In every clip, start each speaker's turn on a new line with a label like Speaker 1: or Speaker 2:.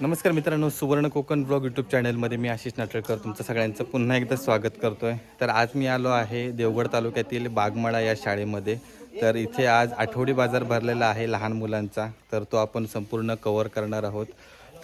Speaker 1: नमस्कार मित्रांनो सुवर्ण कोकण ब्लॉग यूट्यूब चॅनलमध्ये मी आशिष नाटळकर. तुमचं सगळ्यांचं पुन्हा एकदा स्वागत करतो आहे तर आज मी आलो आहे देवगड तालुक्यातील बागमळा या शाळेमध्ये. तर इथे आज आठवडी बाजार भरलेला आहे लहान मुलांचा. तर तो आपण संपूर्ण कवर करणार आहोत.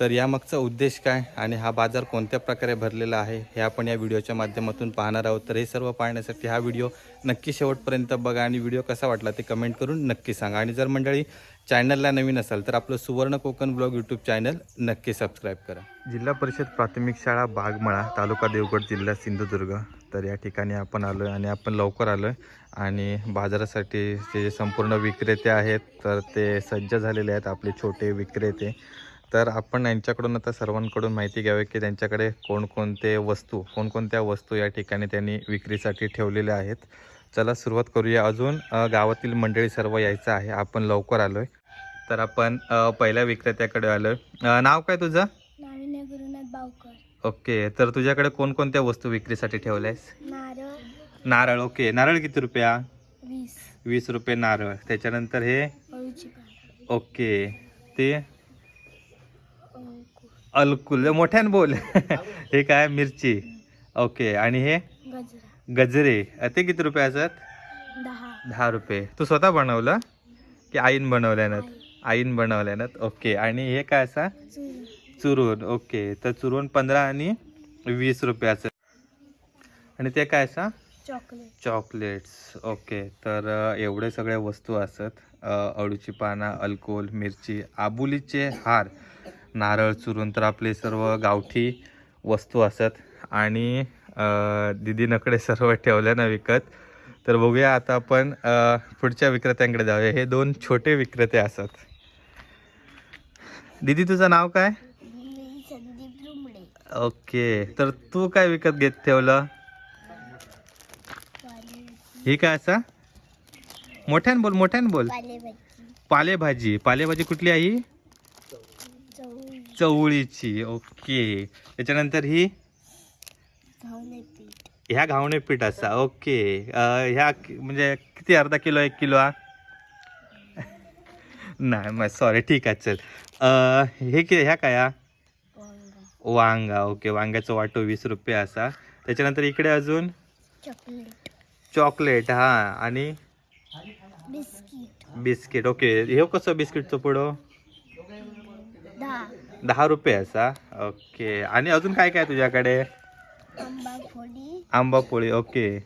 Speaker 1: तर यामागचा उद्देश काय आणि हा बाजार कोणत्या प्रकारे भरलेला आहे हे आपण या व्हिडिओच्या माध्यमातून पाहणार आहोत. तर हे सर्व पाहण्यासाठी हा व्हिडिओ नक्की शेवटपर्यंत बघा आणि व्हिडिओ कसा वाटला ते कमेंट करून नक्की सांगा. आणि जर मंडळी चॅनलला नवीन असाल तर आपलं Suvarna Konkan blog YouTube channel नक्की सबस्क्राईब करा. जिल्हा परिषद प्राथमिक शाळा बागमळा तालुका देवगड जिल्हा सिंधुदुर्ग. तर या ठिकाणी आपण आलो आहे आणि आपण लवकर आलो आहे आणि बाजारासाठी जे संपूर्ण विक्रेते आहेत तर ते सज्ज झालेले आहेत आपले छोटे विक्रेते. तर आपण यांच्याकडून आता सर्वांकडून माहिती घ्यावी की त्यांच्याकडे कोणकोणते वस्तू कोणकोणत्या वस्तू या ठिकाणी त्यांनी विक्रीसाठी ठेवलेल्या आहेत. चला सुरुवात करूया. अजून गावातील मंडळी सर्व यायचं आहे. आपण लवकर आलो आहे तर आपण पहिल्या विक्रेत्याकडे आलो आहे नाव काय तुझं?
Speaker 2: गुरुनाथ बावकर.
Speaker 1: ओके. तर तुझ्याकडे कोणकोणत्या वस्तू विक्रीसाठी ठेवल्या आहेस
Speaker 2: नारळ.
Speaker 1: नारळ ओके. नारळ किती रुपया?
Speaker 2: वीस.
Speaker 1: वीस रुपये नारळ. त्याच्यानंतर हे? ओके. ते? अलकुल. मोठ्यान बोल. हे काय? मिरची. ओके. आणि हे?
Speaker 2: गजरा.
Speaker 1: ते किती रुपये असतात?
Speaker 2: दहा.
Speaker 1: रुपये. तू स्वतः बनवलं? की आईन बनवल्यानं आईन बनवल्यानं ओके. आणि हे काय असा? चुरून. ओके. तर चुरून पंधरा आणि वीस रुपयाचं आणि ते काय असा?
Speaker 2: चॉकलेट.
Speaker 1: चॉकलेट्स. ओके. तर एवढे सगळे वस्तू असत. अळूची पानं अल्कोहोल मिरची आबुलीचे हार. नारळ चुरून तर आपले सर्व गावठी वस्तू असत. आणि दीदीनकडे सर्व ठेवल्या ना विकत. तर बघूया आता आपण पुढच्या विक्रेत्यांकडे जाऊया. हे दोन छोटे विक्रेते असत. दीदी तुझं नाव काय? ओके. तर तू काय विकत घेत ठेवलं? ही काय असा? मोठ्यान बोल मोठ्यान बोल.
Speaker 2: पालेभाजी.
Speaker 1: पालेभाजी. कुठली आहे चवळीची ओके. त्याच्यानंतर ही? ह्या घावणे पीठ असा ओके. ह्या म्हणजे किती अर्धा किलो एक किलो हा? नाही मग सॉरी ठीक आहे चल. हे कि ह्या काय?
Speaker 2: वांगा.
Speaker 1: ओके. वांग्याचं वाटो वीस रुपये असा. त्याच्यानंतर इकडे अजून?
Speaker 2: चॉकलेट.
Speaker 1: चॉकलेट हा. आणि?
Speaker 2: बिस्किट.
Speaker 1: Biscuit okay. हे कसं बिस्किटचं पुढं
Speaker 2: दहा
Speaker 1: रुपये असा. ओके. आणि अजून काय काय तुझ्याकडे?
Speaker 2: आंबा
Speaker 1: पोळी ओके.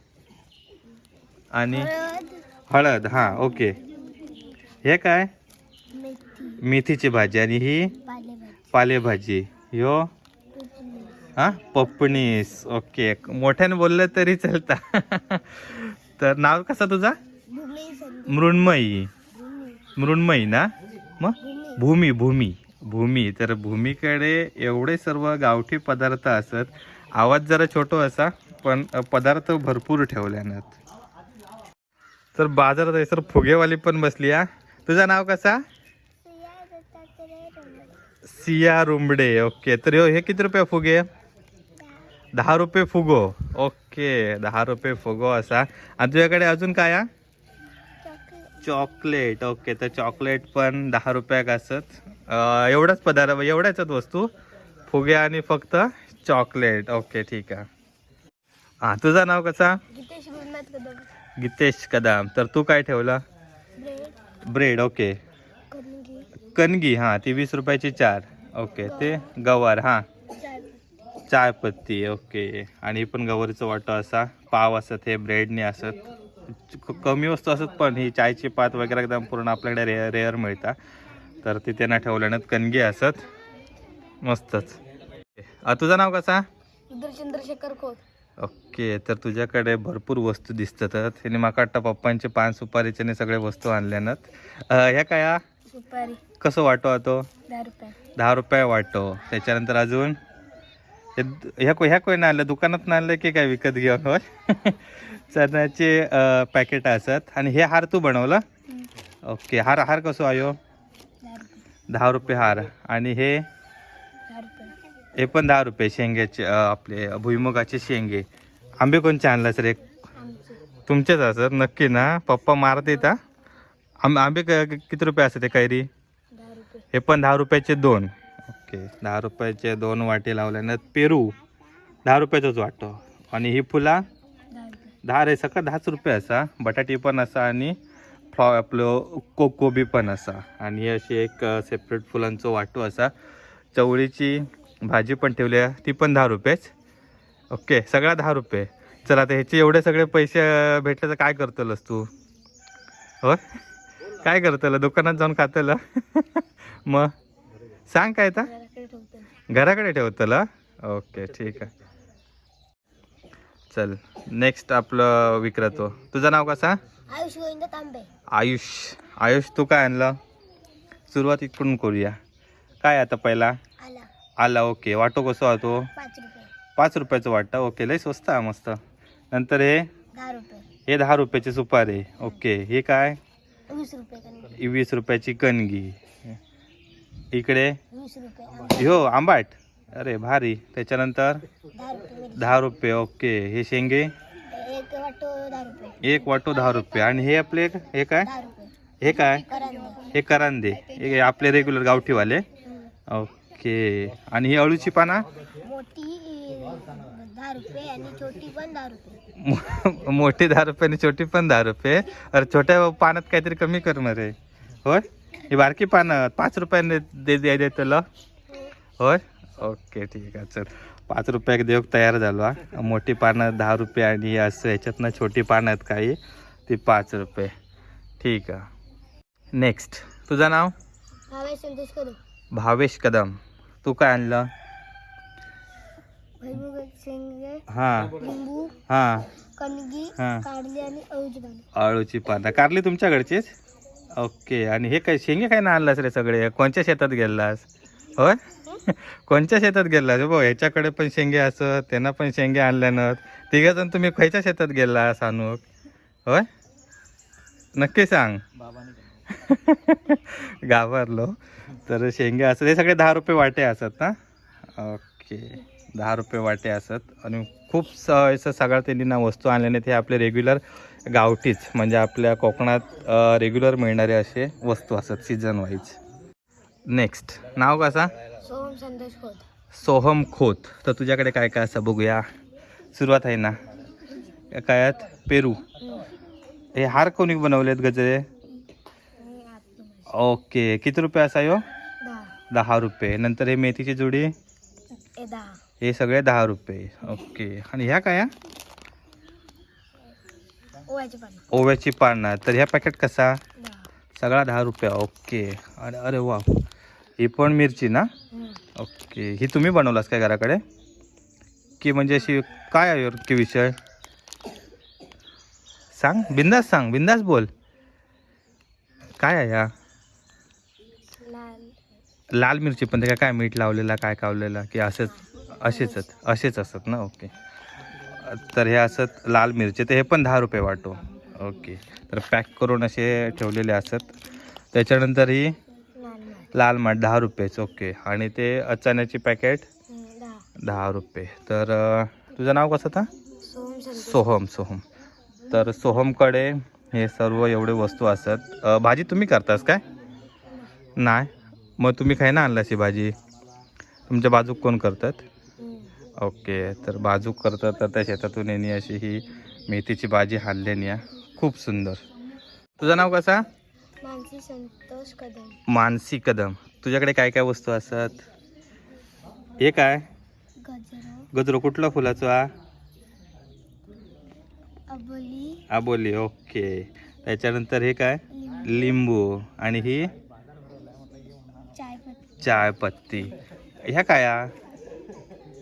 Speaker 1: आणि
Speaker 2: हळद.
Speaker 1: हां ओके. हे काय?
Speaker 2: मेथी.
Speaker 1: मेथीची भाजी. आणि ही?
Speaker 2: पालेभाजी. कोथिंबीर
Speaker 1: हां? पपणीस ओके. मोठ्याने बोललं तरी चालता. तर नाव कसा तुझा? मृण्मयी. मृण्मयी ना? मग?
Speaker 2: भूमी
Speaker 1: भूमी. भूमी. तर भूमीकडे एवढे सर्व गावठी पदार्थ असत. आवाज जरा छोटो असा पण पदार्थ भरपूर ठेवल्यानं तर बाजारात आहे सर फुगेवाली पण बसली हा. तुझं नाव कसा? सिया रुंबडे. ओके. तर हे किती रुपये फुगे? दहा रुपये फुगो. ओके. दहा रुपये फुगो असा. आणि तुझ्याकडे अजून काय हा? चॉकलेट. ओके. तर चॉकलेट पण दहा रुपयाक असत. एवढाच पदार्थ एवढ्याच वस्तू. फुगे आणि फक्त चॉकलेट ओके ठीक आहे. हां तुझं नाव कसा?
Speaker 2: गीतेश कदम.
Speaker 1: तर तू काय ठेवलं?
Speaker 2: ब्रेड.
Speaker 1: ब्रेड ओके
Speaker 2: कणगी.
Speaker 1: हां ती वीस रुपयाची चार. ओके ते गवार. हां.
Speaker 2: चाय
Speaker 1: चाय पत्ती ओके आणि पण गवारीचं वाटं असा. पाव असत हे ब्रेडने असत. कमी वस्तू असत पण ही चायची पात वगैरे एकदम पूर्ण आपल्याकडे रेअर रेअर मिळतात. तर तिथे ना ठेवल्यानं कणगी असत. मस्तच. तुझं नाव कसा
Speaker 2: चंद्रशेखर खोत.
Speaker 1: ओके तर तुझ्याकडे भरपूर वस्तू दिसतात. त्याने माका वाटतं पप्पांचे पान सुपारीचे सगळे वस्तू आणल्यानत अ, ह्या काय हा?
Speaker 2: सुपारी.
Speaker 1: कसं वाटो तो?
Speaker 2: दहा रुपये.
Speaker 1: दहा रुपये वाटो. त्याच्यानंतर अजून? हे ह्या को ह्या कोणी आणलं? दुकानात आणलं की काय विकत घेऊन चण्याचे पॅकेट असत. आणि हे हार तू बनवलं? ओके हार हार कसो आयो
Speaker 2: दहा रुपये
Speaker 1: दहा रुपये हार. आणि हे? हे पण दहा रुपये शेंग्याचे आपले भुईमुगाचे शेंगे. आंबे कोणचे आणला सर? एक तुमचेच असत नक्की ना? पप्पा मारत येता आंबे आंबे क- किती रुपये असते ते कैरी? हे पण दहा रुपयाचे दोन. ओके दहा रुपयाचे दोन वाटे लावल्यानं पेरू. दहा रुपयाचोच वाटो आणि ही फुला?
Speaker 2: दहा
Speaker 1: रे सका दहाच रुपये असा. बटाटी पण असा आणि फ्लॉ आपलं को कोबी पण असा. आणि अशी एक सेपरेट फुलांचो वाटो असा. चवळीची भाजी पण ठेवली आहे. ती पण दहा रुपयेच. ओके सगळा दहा रुपये. चला आता ह्याचे एवढे सगळे पैसे भेटले तर काय करतलस तू? हो काय करतलं? दुकानात जाऊन खातलं? मग? सांग काय आता?
Speaker 2: घराकडे ठेवतो
Speaker 1: घराकडे ठेवतलं? ओके ठीक आहे. चल. नेक्स्ट आपलं विक्रतो. तुझं नाव कसा?
Speaker 2: आयुष गोविंद तांबे.
Speaker 1: आयुष. आयुष तू काय आणलं? सुरुवात इकडून करूया. काय आता पहिला?
Speaker 2: आला.
Speaker 1: आला ओके वाटो कसो होतो
Speaker 2: पाच रुपये.
Speaker 1: पाच रुपयाचं वाटतं? ओके लय स्वस्त आहे मस्त. नंतर हे?
Speaker 2: दहा रुपये.
Speaker 1: हे दहा रुपयाची सुपारी. ओके हे काय?
Speaker 2: वीस रुपये कणगी.
Speaker 1: ही वीस रुपयाची कणगी. इकडे?
Speaker 2: वीस रुपये आंबे.
Speaker 1: हो आंबाट. अरे भारी. त्याच्यानंतर?
Speaker 2: दहा रुपये
Speaker 1: ओके. हे शेंगे?
Speaker 2: एक वाटो दहा रुपये.
Speaker 1: आणि हे आपले हे काय? हे काय? हे करांदे. हे आपले रेग्युलर गावठीवाले. ओके. आणि ही अळूची पाना?
Speaker 2: मोठी दहा रुपये आणि छोटी पण दहा रुपये.
Speaker 1: अरे छोट्या पानात काहीतरी कमी कर मरे. होय? ही बारकी पानं पाच रुपयाने दे दे दे तुला होय? ओके ठीक आहे. चल पाच रुपयाक देऊ तयार झालो हा. मोठी पानं दहा रुपये आणि असं ह्याच्यातनं छोटी पानं आहेत काही ती पाच रुपये. ठीक आहे. नेक्स्ट तुझं नाव?
Speaker 2: भावेश संतोष करू
Speaker 1: भावेश कदम. तू काय आणलं? हां. हां. हां.
Speaker 2: अळूची पानं.
Speaker 1: कारली तुमच्याकडचीच? ओके आणि हे काय शेंगे काय ना आणलास रे सगळे? कोणत्या शेतात गेलास? होय? कोणत्या शेतात गेलास बघ ह्याच्याकडे पण शेंगे असत त्यांना पण शेंगे आणल्यानं तिघ जण तुम्ही खयच्या शेतात गेलास अनुक होय? नक्की सांग. घाबरलो. तर शेंगे असत हे सगळे दहा रुपये वाटे असत ना ओके. दहा रुपये वाटे असत. आणि खूप स असं सगळं त्यांनी ना वस्तू आणल्याने ते आपले रेग्युलर गावठीच म्हणजे आपल्या कोकणात रेग्युलर मिळणारे असे वस्तू असतात सीझन वाईज नेक्स्ट नाव कसा?
Speaker 2: सोहम खोत.
Speaker 1: सोहम खोत. तर तुझ्याकडे काय काय असं बघूया. सुरुवात आहे ना. काय आहेत पेरू. हे हार कोणी बनवलेत गजरे ओके. किती रुपये असा यो?
Speaker 2: दहा.
Speaker 1: रुपये. नंतर हे मेथीची जोडी? हे सगळे दहा रुपये. ओके. आणि ह्या काय?
Speaker 2: ओव्याची पानं.
Speaker 1: तर ह्या पॅकेट कसा? सगळा दहा रुपये. ओके. अरे अरे वा. ही पण मिरची ना. ओके. ही तुम्ही बनवलास काय घराकडे? की म्हणजे अशी काय आहे की विषय? सांग बिंदास सांग बिंदास बोल. काय आहे ह्या
Speaker 2: लाल.
Speaker 1: मिरची पण ते काय मीठ लावलेला काय कावलेला की असंच असेच असेच असतात ना? ओके. तर हे असत लाल मिरची तर हे पण दहा रुपये वाटो. ओके. तर पॅक करून असे ठेवलेले असत. त्याच्यानंतर ही
Speaker 2: लाल माठ
Speaker 1: दहा रुपयेच ओके. आणि ते अचाण्याची पॅकेट
Speaker 2: दहा.
Speaker 1: रुपये. तर तुझं नाव कसं होतं
Speaker 2: सोहम
Speaker 1: सोहम सोहम. तर सोहमकडे हे सर्व एवढे वस्तू असतात. अं, भाजी तुम्ही करतास काय? नाही. मग तुम्ही काय ना आणलास ही भाजी? तुमच्या बाजूक कोण करतात. ओके. तर बाजूक करतात तर त्या शेतातून येणे अशी ही मेथीची भाजी हाणल्यानी आहे. खूप सुंदर. तुझं नाव कसा?
Speaker 2: मानसी संतोष कदम.
Speaker 1: मानसी कदम. तुझ्याकडे काय काय वस्तू असतात? हे काय?
Speaker 2: गजरा.
Speaker 1: गजरो कुठला फुलाचं
Speaker 2: अबोली.
Speaker 1: आबोली ओके. त्याच्यानंतर हे काय?
Speaker 2: लिंबू.
Speaker 1: आणि ही?
Speaker 2: चायपत्ती.
Speaker 1: चाय पत्ती ह्या काय?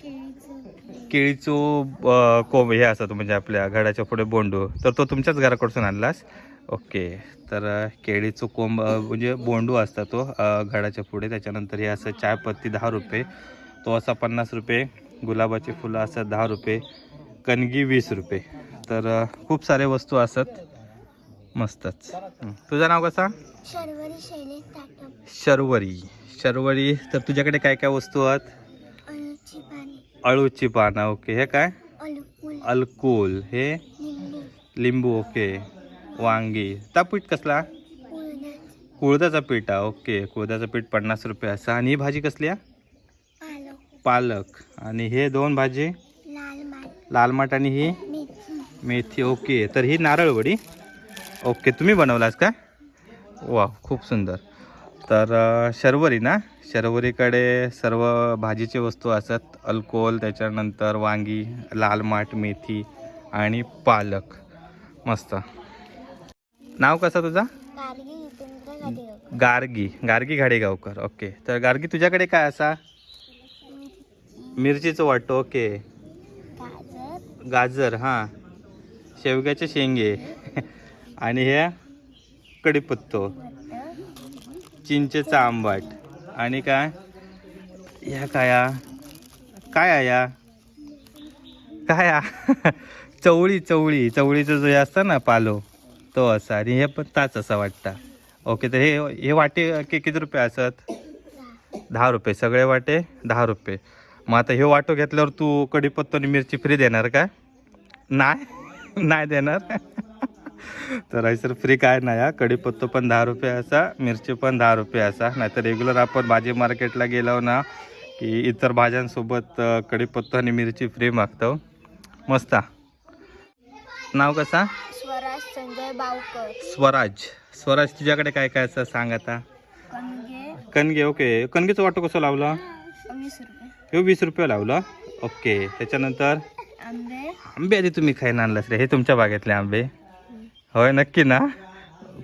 Speaker 2: केळीचं
Speaker 1: केळीचो अं, कोंब हे असतात म्हणजे आपल्या घराच्या पुढे बोंडू. तर तो तुमच्याच घराकडसून आणलास? ओके. तर केळीचो कोंब म्हणजे बोंडू असता तो अं, घराच्या पुढे. त्याच्यानंतर हे असं चायपत्ती दहा रुपये. तो असा पन्नास रुपये. गुलाबाची फुलं असतात दहा रुपये. कणगी वीस रुपये. तर खूप सारे वस्तू असतात मस्तच. तुझं नाव कसा?
Speaker 2: शर्वरी
Speaker 1: शर्वरी. तर तुझ्याकडे काय काय वस्तू आहेत?
Speaker 2: अळूची पाने.
Speaker 1: ओके. हे काय? अल्कोल हे?
Speaker 2: लिंबू.
Speaker 1: ओके. वांगी. ता पीठ कसला? कुळदाचा पीठ हा ओके. कुळदाचं पीठ पन्नास रुपये असा. आणि ही भाजी कसली हा? पालक. आणि हे दोन भाजी?
Speaker 2: लाल माठ.
Speaker 1: लाल माठ आणि ही?
Speaker 2: मेथी.
Speaker 1: ओके. तर ही नारळवडी ओके तुम्ही बनवलास का? वा खूप सुंदर. तर शर्वरी ना? शर्वरीकडे सर्व भाजीचे वस्तू असतात. अल्कोहोल त्याच्यानंतर वांगी लाल माठ मेथी आणि पालक. मस्त. नाव कसं तुझा?
Speaker 2: गार्गी
Speaker 1: गार्गी. गार्गी घाडेगावकर ओके. तर गार्गी तुझ्याकडे काय असा? मिरचीचं वाटतो. ओके.
Speaker 2: गाजर.
Speaker 1: गाजर हां. शेवग्याचे शेंगे. आणि हे कढीपत्तो.
Speaker 2: वट्ट
Speaker 1: चिंचेचा आंबाट. आणि काय? ह्या काया काय आहे या? काय आ? चवळी चवळी. चवळीचं जो असतं ना पालो. तो असा आणि हे पण ताच असा वाटता. ओके तर हे हे वाटे कि- किती रुपये असत? दहा रुपये. सगळे वाटे दहा रुपये. मग आता हे वाटो घेतल्यावर तू कढीपत्तो आणि मिरची फ्री देणार का? नाही? नाही देणार? तर हैसर फ्री काय नाही हा? कढीपत्तो पण दहा रुपये असा मिरची पण दहा रुपये असा. नाहीतर रेग्युलर आपण भाजी मार्केटला गेलो ना की इतर भाज्यांसोबत अ, कढीपत्तो आणि मिरची फ्री मागतो. मस्त. हा. नाव कसा?
Speaker 2: स्वराज संजय बावकर.
Speaker 1: स्वराज. स्वराज तुझ्याकडे काय काय असं सांग आता.
Speaker 2: कणगे.
Speaker 1: कणगे ओके. कणगेचं वाटो कसं लावलं?
Speaker 2: वीस रुपये.
Speaker 1: हे वीस रुपये लावलं. ओके. त्याच्यानंतर?
Speaker 2: आंबे.
Speaker 1: आंबे आधी तुम्ही खायला आणलास रे. हे तुमच्या बागेतले आंबे. होय नक्की ना?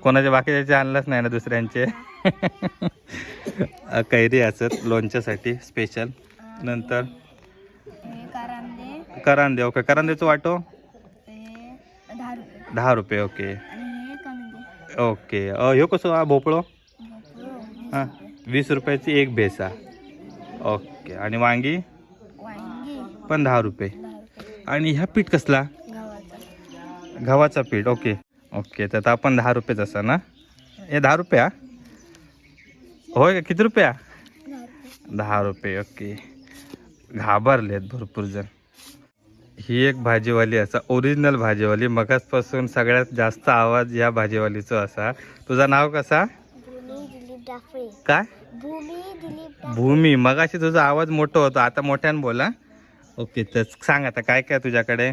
Speaker 1: कोणाच्या बाकीचे आणलाच नाही ना दुसऱ्यांचे? कैरी असत लोणच्यासाठी स्पेशल नंतर?
Speaker 2: कारांदे.
Speaker 1: करांदे ओके. करांदेचं वाटो?
Speaker 2: दहा रुपये
Speaker 1: ओके.
Speaker 2: हे
Speaker 1: ओके. ह्यो कसं हा भोपळो? हां वीस रुपयाची एक भेसा. ओके. आणि वांगी? पण दहा रुपये. आणि ह्या पीठ कसला?
Speaker 2: गव्हाचा.
Speaker 1: पीठ ओके. ओके तर आपण दहा रुपयेच असा ना? हे दहा रुपये? हा होय का? किती रुपया?
Speaker 2: दहा रुपये.
Speaker 1: दहा रुपये ओके. घाबरलेत भरपूर जण. ही एक भाजीवाली असा ओरिजिनल भाजीवाली. मगाचपासून सगळ्यात जास्त आवाज या भाजीवालीचा असा. तुझं नाव कसा? काय?
Speaker 2: भूमी
Speaker 1: मगाशी तुझा आवाज मोठा होता आता मोठ्यानं बोला ओके तर सांग आता काय काय तुझ्याकडे?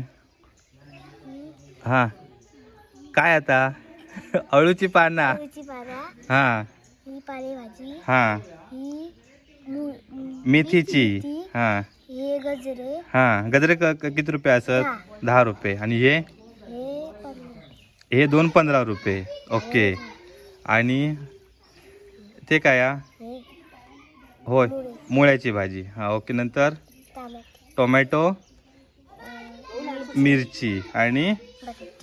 Speaker 1: हां. काय आता? अळूची पाना. हां.
Speaker 2: ही
Speaker 1: मेथीची.
Speaker 2: मेथी,
Speaker 1: हां.
Speaker 2: हे गजरे.
Speaker 1: हां गजरे क- क- किती रुपये असत?
Speaker 2: दहा.
Speaker 1: रुपये. आणि हे?
Speaker 2: हे
Speaker 1: हे दोन पंधरा रुपये. ओके. आणि ते काय हा?
Speaker 2: हे
Speaker 1: होय
Speaker 2: मुळे,
Speaker 1: मुळ्याची भाजी. हां ओके. नंतर?
Speaker 2: टमाटे.
Speaker 1: मिरची. आणि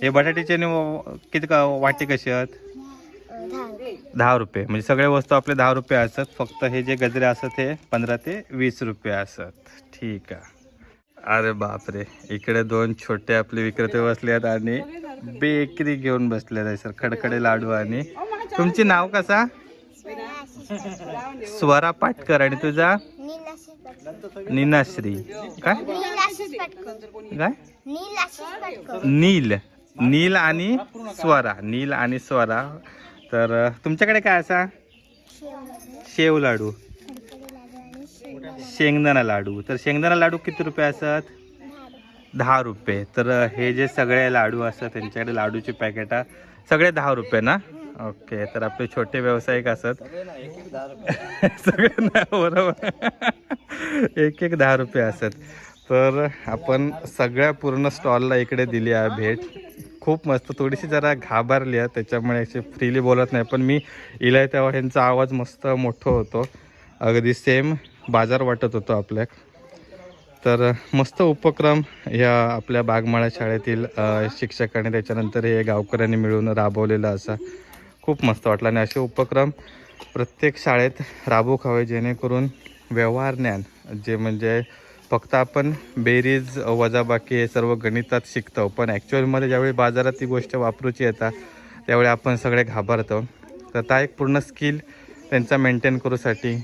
Speaker 1: हे बटाट्याचे आणि व- किती का वाटे कसे आहेत?
Speaker 2: दहा रुपये.
Speaker 1: म्हणजे सगळे वस्तू आपले दहा रुपये असत फक्त हे जे गजरे असत हे पंधरा ते वीस रुपये असत ठीक आहे. अरे बापरे. इकडे दोन छोटे आपले विक्रेते बसले आहेत आणि बेकरी घेऊन बसले आहेत सर. खडखडे लाडू आणि तुमचे नाव कसा?
Speaker 2: स्वरा पाटकर.
Speaker 1: आणि तुझा? नीनाश्री काय? काय?
Speaker 2: नील.
Speaker 1: नील आणि स्वरा. नील आणि स्वरा. तर तुमच्याकडे काय असा? शेव लाडू.
Speaker 2: शेंगदाणा.
Speaker 1: लाडू. तर शेंगदाणा लाडू किती रुपये असत
Speaker 2: दहा रुपये.
Speaker 1: तर हे जे सगळे लाडू असतात त्यांच्याकडे लाडूचे पॅकेट सगळे दहा रुपये ना? ओके. तर आपले छोटे व्यावसायिक असत सगळे बरोबर. एक एक दहा रुपये असत तर आपण सगळ्या पूर्ण स्टॉलला इकडे दिली आहे भेट. खूप मस्त. थोडीशी जरा घाबरली आहे त्याच्यामुळे असे फ्रीली बोलत नाही. पण मी इलाय तेव्हा ह्यांचा आवाज मस्त मोठं होतो. अगदी सेम बाजार वाटत होतो आपल्या. तर मस्त उपक्रम या आपल्या बागमाळा शाळेतील शिक्षकाने शिक्षकांनी त्याच्यानंतर हे गावकऱ्यांनी मिळून राबवलेला असा खूप मस्त वाटला. आणि असे उपक्रम प्रत्येक शाळेत राबवू हवे जेणेकरून व्यवहार ज्ञान जे म्हणजे फक्त आपण बेरीज वजाबाकी हे सर्व गणितात शिकतो. पण ॲक्च्युअलमध्ये ज्यावेळी बाजारात ती गोष्ट वापरूची येतात त्यावेळी आपण सगळे घाबरतो. तर ता एक पूर्ण स्किल त्यांचा मेंटेन करूसाठी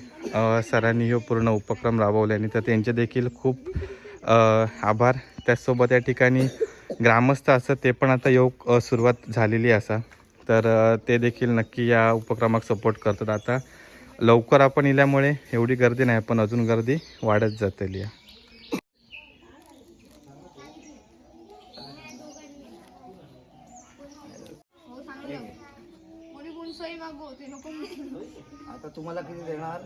Speaker 1: सरांनी हे पूर्ण उपक्रम राबवले आणि तर त्यांचे देखील खूप आभार. त्याचसोबत या ठिकाणी ग्रामस्थ असं ते पण आता योग सुरुवात झालेली असा. तर ते देखील नक्की या उपक्रमाक सपोर्ट करतात. आता लवकर आपण इल्यामुळे एवढी गर्दी नाही पण अजून गर्दी वाढत जातेली आहे
Speaker 3: आता तुम्हाला किती देणार?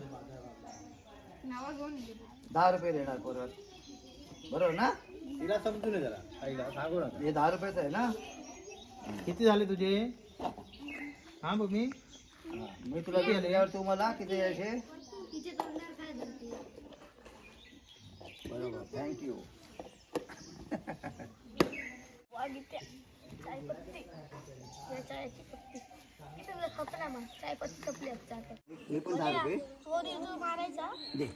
Speaker 3: दहा रुपये देणार परत. बरोबर ना?
Speaker 4: तिला समजून ये जरा. आईला सांगू नका.
Speaker 3: हे दहा रुपयाचं आहे ना?
Speaker 4: किती झाले तुझे? हा बघ मी
Speaker 3: मी तुला दिले यावर तुम्हाला किती द्यायचे? बरोबर. थँक्यू
Speaker 2: पत्ती. मग चायपत्ती खपली आता
Speaker 3: हे पण दहा रुपये
Speaker 2: चोरी जो मारायचा
Speaker 3: दे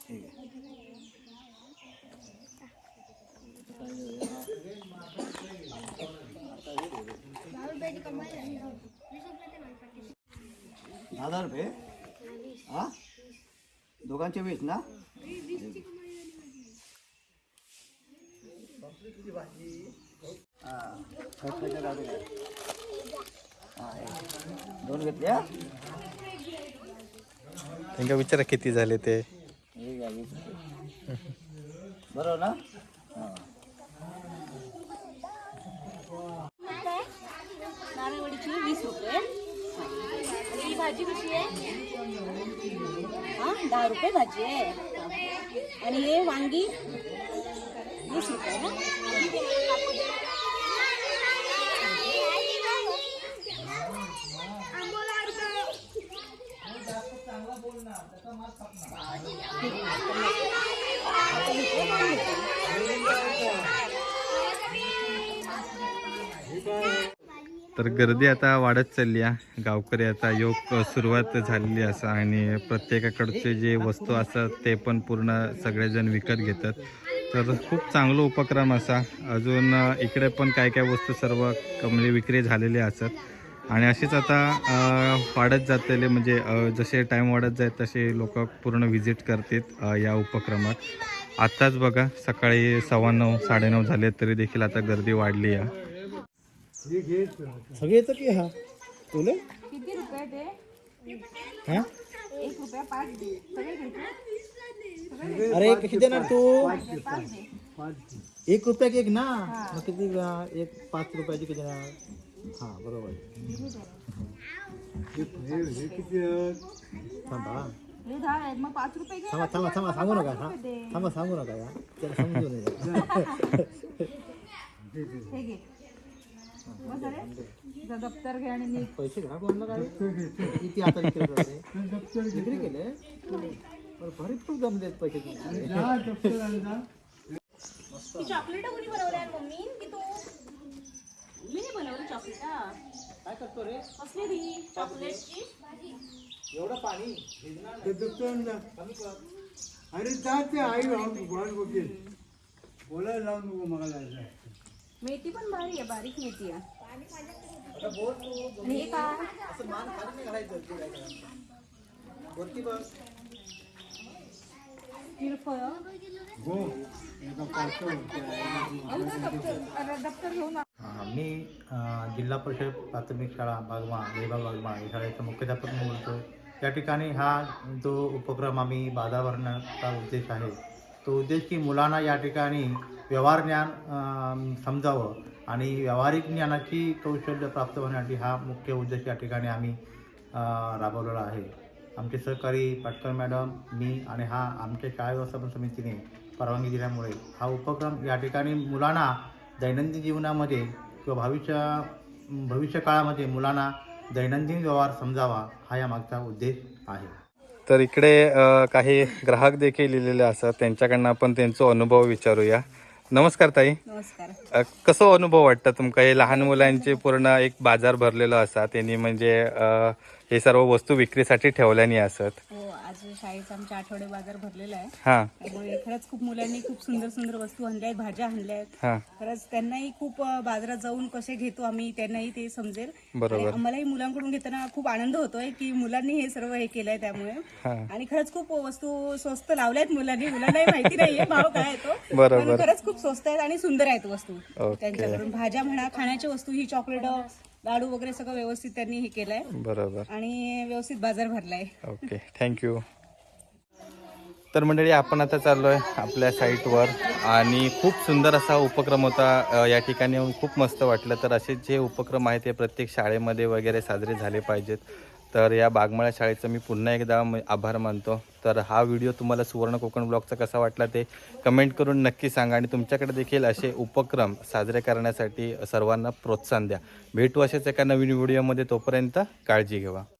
Speaker 3: ठीक आहे
Speaker 2: दहा रुपयाची कमाई झाली वीस रुपयाची नाही पाकिट.
Speaker 3: दहा हजार रुपये हा दोघांचे वीस ना हा. हा. दोन घेतले हा?
Speaker 1: त्यांना विचारा किती झाले ते.
Speaker 3: बरोबर ना हा.
Speaker 5: नारळवडीची वीस रुपये ही भाजी कशी हा दहा रुपये भाजी आहे. आणि हे वांगी वीस रुपये ना
Speaker 1: तर गर्दी आता वाढत चालली आहे. गावकरी आता योग सुरुवात झालेली असा आणि प्रत्येकाकडचे जे वस्तू असतात ते पण पूर्ण सगळेजण विकत घेतात. तर खूप चांगला उपक्रम असा. अजून इकडे पण काय काय वस्तू सर्व म्हणजे विक्री झालेले असतात. आणि अशीच आता वाढत जातेले. म्हणजे जसे टाईम वाढत जाईल तसे लोक पूर्ण व्हिजिट करतात या उपक्रमात. आत्ताच बघा सकाळी सव्वा नऊ साडेनऊ झाले तरी देखील आता गर्दी वाढली आहे.
Speaker 4: सगळे येतं की हा। तुले
Speaker 5: किती रुपये ते
Speaker 4: हा?
Speaker 5: एक रुपया पाच दे। सगळे घेतो
Speaker 4: अरे किती देणार तू? एक रुपया की। एक ना? मग किती अं, एक पाच रुपयाची किती देणार हा बरोबर। थांबा।
Speaker 5: हे दहा आहेत मग पाच रुपये घे
Speaker 4: थांबा थांबा थांबा सांगू नका हा थांबा सांगू नका या त्याला समजू नये
Speaker 5: हे घे बस अरे जा दप्तर घे आणि.
Speaker 4: पैसे घ्या कोणाला काय किती आता करते विक्री केले बरेच खूप जमलेत पैसे
Speaker 5: चॉकलेट कोणी बनवल्या मम्मी. की तू मी नाही बनवलं चॉकलेट
Speaker 4: काय करतो रे?
Speaker 5: कसली ती? चॉकलेटची?
Speaker 4: एवढं पाणी?
Speaker 6: अरे जाते आई वाट बघेल बोलायला लावून नको मला
Speaker 5: मेथी पण भारी आहे बारीक मेथी आहे. आणि हे काय
Speaker 4: असं मान खाली नाही घालायचं ते काय करायचं. वरती बघ.
Speaker 5: हिरफळ
Speaker 6: हो एका पाचशे
Speaker 5: दप्तर घेऊन
Speaker 4: हा, मी जिल्हा परिषद प्राथमिक शाळा बागमा देवा बागमा या शाळेचा मुख्याध्यापक म्हणून बोलतो या ठिकाणी हा जो उपक्रम आम्ही बाधा भरण्याचा उद्देश आहे तो उद्देश की मुलांना या ठिकाणी व्यवहार ज्ञान समजावं. आणि व्यावहारिक ज्ञानाची कौशल्य प्राप्त होण्यासाठी हा मुख्य उद्देश या ठिकाणी आम्ही राबवलेला आहे. आमचे सहकारी पाटकर मॅडम मी आणि हा आमच्या शाळा व्यवस्थापन समितीने परवानगी दिल्यामुळे हा उपक्रम या ठिकाणी मुलांना दैनंदिन जीवनामध्ये किंवा भविष्य भविष्य काळामध्ये मुलांना दैनंदिन व्यवहार समजावा हा या मागचा उद्देश आहे.
Speaker 1: तर इकडे काही ग्राहक देखील लिहिलेले असतात. त्यांच्याकडनं आपण त्यांचा अनुभव विचारूया. नमस्कार ताई.
Speaker 5: नमस्कार.
Speaker 1: अ, कसो अनुभव वाटतं तुमका? हे लहान मुलांचे पूर्ण एक बाजार भरलेलो असा त्यांनी म्हणजे अ, हे सर्व वस्तू विक्रीसाठी ठेवल्यानी असत.
Speaker 5: हो आज शाळेचा आमच्या आठवडे बाजार भरलेला आहे.
Speaker 1: हां.
Speaker 5: त्यामुळे खरंच खूप मुलांनी खूप सुंदर सुंदर वस्तू आणल्या आहेत भाज्या आणल्या आहेत.
Speaker 1: हां.
Speaker 5: खरंच त्यांनाही खूप बाजारात जाऊन कसे घेतो आम्ही त्यांनाही ते समजेल.
Speaker 1: बरोबर.
Speaker 5: आणि आम्हालाही मुलांकडून घेताना खूप आनंद होतोय की मुलांनी हे सर्व हे केलंय त्यामुळे.
Speaker 1: हां.
Speaker 5: आणि खरंच खूप वस्तू स्वस्त लावल्यात मुलांनी. मुलांनाही माहिती नाहीये भाव काय आहे तो.
Speaker 1: बरोबर.
Speaker 5: पण खरंच खूप स्वस्त आहेत आणि सुंदर आहेत वस्तू
Speaker 1: ओके.
Speaker 5: त्यांच्याकडून. भाज्या म्हणा खाण्याच्या वस्तू ही चॉकलेट लाडू वगैरे सगळं व्यवस्थित त्यांनी हे केलंय.
Speaker 1: बरोबर.
Speaker 5: आणि व्यवस्थित बाजार भरलाय.
Speaker 1: ओके थँक्यू तर मंडळी आपण आता चाललो आहे आपल्या साईटवर आणि खूप सुंदर असा उपक्रम होता. या ठिकाणी खूप मस्त वाटलं. तर असे जे उपक्रम आहेत ते प्रत्येक शाळेमध्ये वगैरे साजरे झाले पाहिजेत. तर या बागमाळा शाळेचं मी पुन्हा एकदा म- आभार मानतो. तर हा व्हिडिओ तुम्हाला सुवर्ण कोकण ब्लॉगचा कसा वाटला ते कमेंट करून नक्की सांगा आणि तुमच्याकडे देखील असे उपक्रम साजरे करण्यासाठी सर्वांना प्रोत्साहन द्या. भेटू असेच एका नवीन व्हिडिओमध्ये तोपर्यंत काळजी घेवा